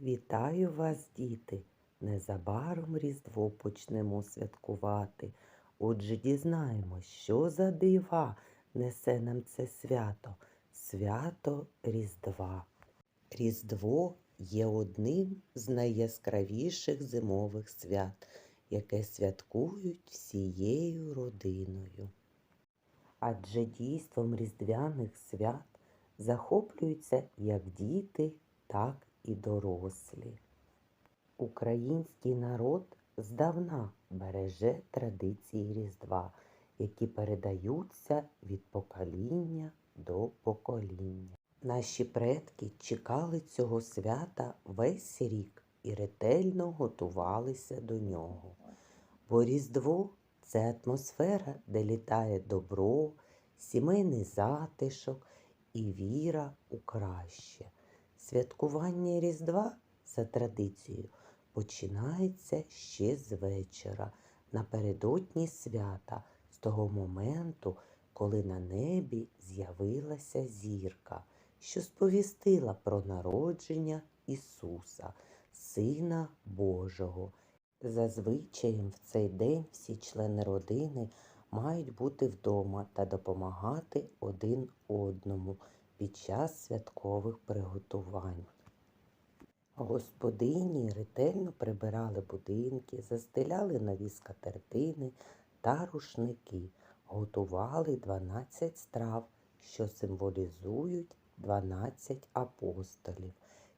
Вітаю вас, діти! Незабаром Різдво почнемо святкувати. Отже, дізнаємось, що за дива несе нам це свято. Свято Різдва. Різдво є одним з найяскравіших зимових свят, яке святкують всією родиною. Адже дійством різдвяних свят захоплюються як діти, так і дорослі. Український народ здавна береже традиції Різдва, які передаються від покоління до покоління. Наші предки чекали цього свята весь рік і ретельно готувалися до нього. Бо Різдво це атмосфера, де літає добро, сімейний затишок і віра у краще. Святкування Різдва за традицією починається ще з вечора, напередодні свята, з того моменту, коли на небі з'явилася зірка, що сповістила про народження Ісуса, Сина Божого. Зазвичаєм в цей день всі члени родини мають бути вдома та допомагати один одному під час святкових приготувань. Господині ретельно прибирали будинки, застеляли нові скатертини та рушники, готували 12 страв, що символізують 12 апостолів.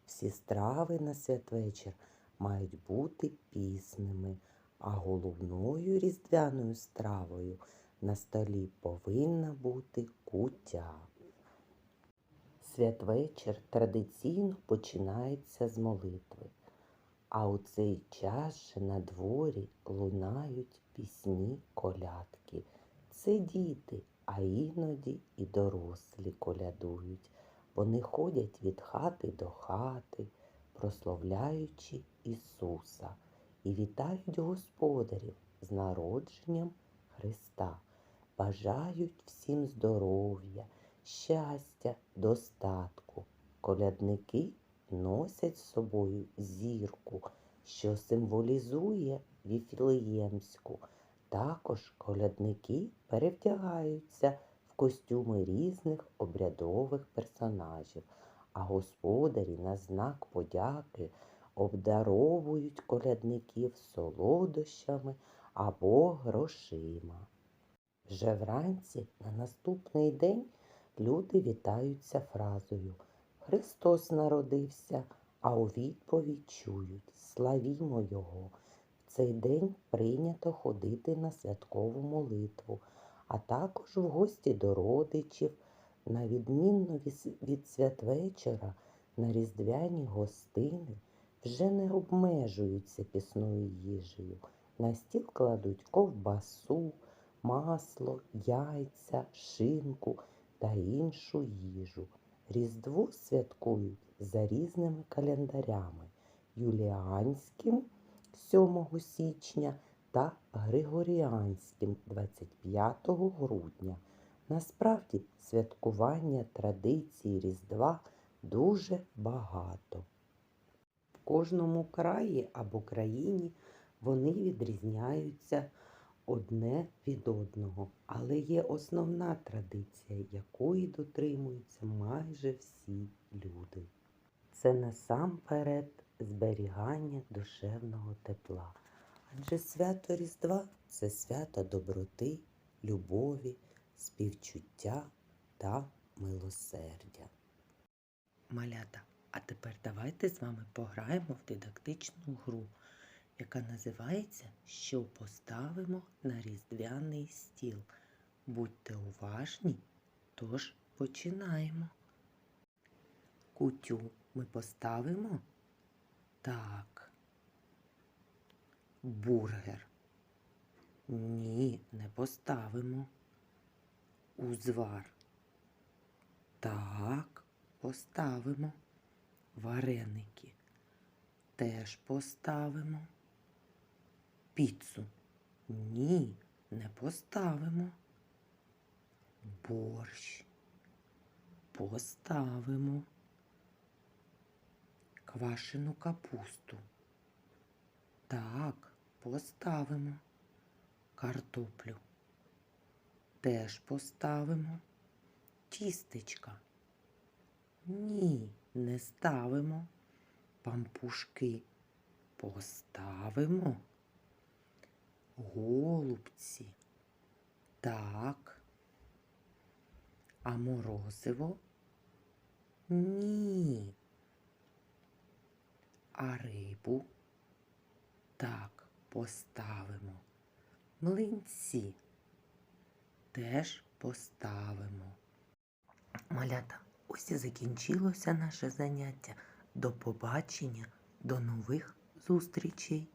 Всі страви на святвечір мають бути пісними, а головною різдвяною стравою на столі повинна бути куття. Святвечір традиційно починається з молитви, а у цей час же на дворі лунають пісні колядки. Це діти, а іноді і дорослі колядують. Вони ходять від хати до хати, прославляючи Ісуса, і вітають господарів з народженням Христа, бажають всім здоров'я щастя, достатку. Колядники носять з собою зірку, що символізує Віфлеємську. Також колядники перевдягаються в костюми різних обрядових персонажів, а господарі на знак подяки обдаровують колядників солодощами або грошима. Вже вранці на наступний день люди вітаються фразою Христос народився, а у відповідь чують Славімо Його. В цей день прийнято ходити на святкову молитву, а також в гості до родичів, на відмінно від святвечора на різдвяні гостини вже не обмежуються пісною їжею. На стіл кладуть ковбасу, масло, яйця, шинку та іншу їжу. Різдво святкують за різними календарями юліанським 7 січня та Григоріанським 25 грудня. Насправді святкування традиції Різдва дуже багато. В кожному краї або країні вони відрізняються одне від одного, але є основна традиція, якої дотримуються майже всі люди. Це насамперед зберігання душевного тепла. Адже свято Різдва це свято доброти, любові, співчуття та милосердя. Малята, а тепер давайте з вами пограємо в дидактичну гру яка називається Що поставимо на різдвяний стіл. Будьте уважні, тож починаємо. Кутю ми поставимо? Так. Бургер. Ні, не поставимо. Узвар. Так, поставимо. Вареники. Теж поставимо піцу? Ні, не поставимо. Борщ. Поставимо. Квашену капусту. Так, поставимо. Картоплю. Теж поставимо. Тістечка. Ні, не ставимо. Пампушки поставимо. Голубці. Так. А морозиво? Ні. А рибу? Так, поставимо. Млинці теж поставимо. Малята, ось і закінчилося наше заняття. До побачення, до нових зустрічей.